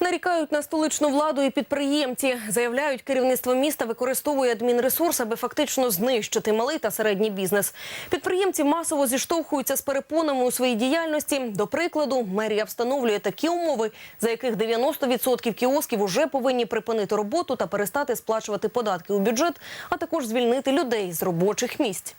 Нарікають на столичну владу і підприємці. Заявляють, керівництво міста використовує адмінресурс, аби фактично знищити малий та середній бізнес. Підприємці масово зіштовхуються з перепонами у своїй діяльності. До прикладу, мерія встановлює такі умови, за яких 90% кіосків уже повинні припинити роботу та перестати сплачувати податки у бюджет, а також звільнити людей з робочих місць.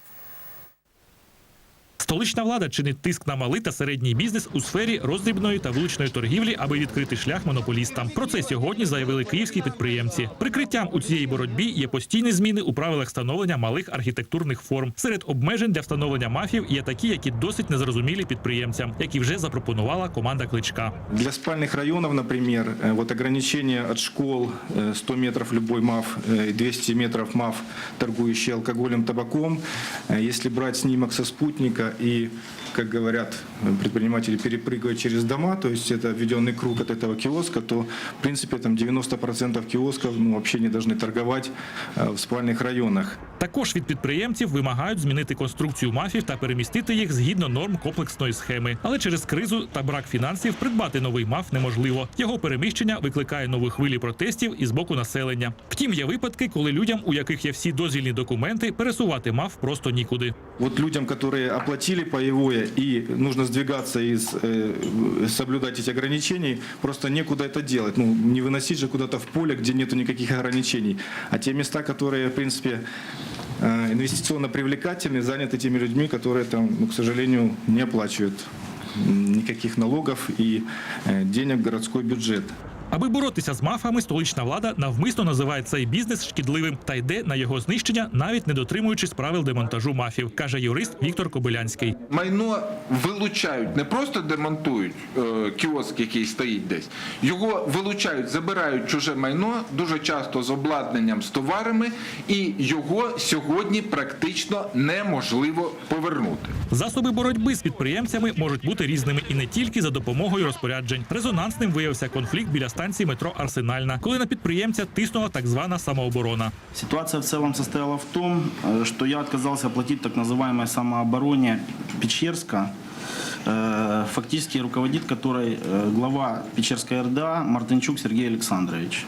Столична влада чинить тиск на малий та середній бізнес у сфері роздрібної та вуличної торгівлі, аби відкрити шлях монополістам. Про це сьогодні заявили київські підприємці. Прикриттям у цій боротьбі є постійні зміни у правилах встановлення малих архітектурних форм. Серед обмежень для встановлення мафів є такі, які досить незрозумілі підприємцям, які вже запропонувала команда кличка. Для спальных районов, например, э, вот ограничение от школ э, 100 метров любой МАФ, э, 200 метров МАФ, торгующий алкоголем, табаком. Э, Если брать снимок со спутника и, как говорят э, предприниматели, перепрыгивать через дома, то есть это введенный круг от этого киоска, то, в принципе, там 90% киосков ну, вообще не должны торговать э, в спальных районах. Також від підприємців вимагають змінити конструкцію мафів та перемістити їх згідно норм комплексної схеми. Але через кризу та брак фінансів придбати новий маф неможливо. Його переміщення викликає нові хвилі протестів із боку населення. Втім, є випадки, коли людям, у яких є всі дозвільні документи, пересувати маф просто нікуди. Вот людям, которые оплатили паевое и нужно сдвигаться и с- э, соблюдать эти ограничений, просто некуда это делать. Ну, не выносить же куда-то в поле, где нету никаких ограничений. А те места, которые, в принципе, э, инвестиционно привлекательны, заняты теми людьми, которые там, ну, к сожалению, не оплачивают м, никаких налогов и э, денег в городской бюджет. Аби боротися з мафами, столична влада навмисно називає цей бізнес шкідливим та йде на його знищення, навіть не дотримуючись правил демонтажу мафів, каже юрист Віктор Кобилянський. майно вилучають, не просто демонтують е, кіоск, який стоїть десь. Його вилучають, забирають чуже майно, дуже часто з обладнанням, з товарами, і його сьогодні практично неможливо повернути. Засоби боротьби з підприємцями можуть бути різними і не тільки за допомогою розпоряджень. Резонансним виявився конфлікт біля станції метро Арсенальна, коли на підприємця тиснула так звана самооборона. Ситуация в целом состояла в том, э, что я отказался платить так называемой самообороне Печерска, э, фактически руководит которой э, глава Печерской РДА Мартынчук Сергей Александрович.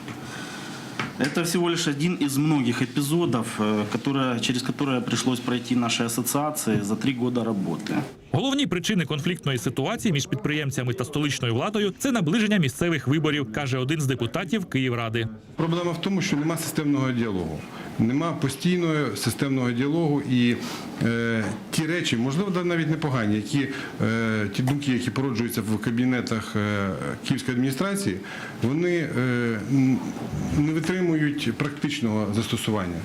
Это всего лишь один из многих эпизодов, э, которые, через которые пришлось пройти нашей ассоциации за три года работы. Головні причини конфліктної ситуації між підприємцями та столичною владою це наближення місцевих виборів, каже один з депутатів Київради. Проблема в тому, що нема системного діалогу, нема постійного системного діалогу і е, ті речі, можливо, навіть непогані, які е, ті думки, які породжуються в кабінетах е, київської адміністрації, вони е, не витримують практичного застосування.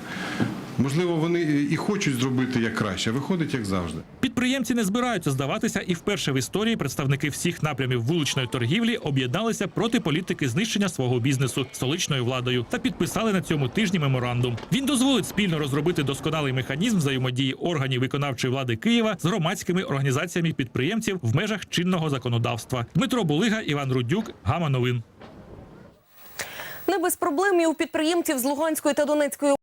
Можливо, вони і хочуть зробити як краще, а виходить як завжди. Підприємці не збираються здаватися, і вперше в історії представники всіх напрямів вуличної торгівлі об'єдналися проти політики знищення свого бізнесу столичною владою та підписали на цьому тижні меморандум. Він дозволить спільно розробити досконалий механізм взаємодії органів виконавчої влади Києва з громадськими організаціями підприємців в межах чинного законодавства. Дмитро Булига, Іван Рудюк, Гама Новин. Не без проблем і у підприємців з Луганської та Донецької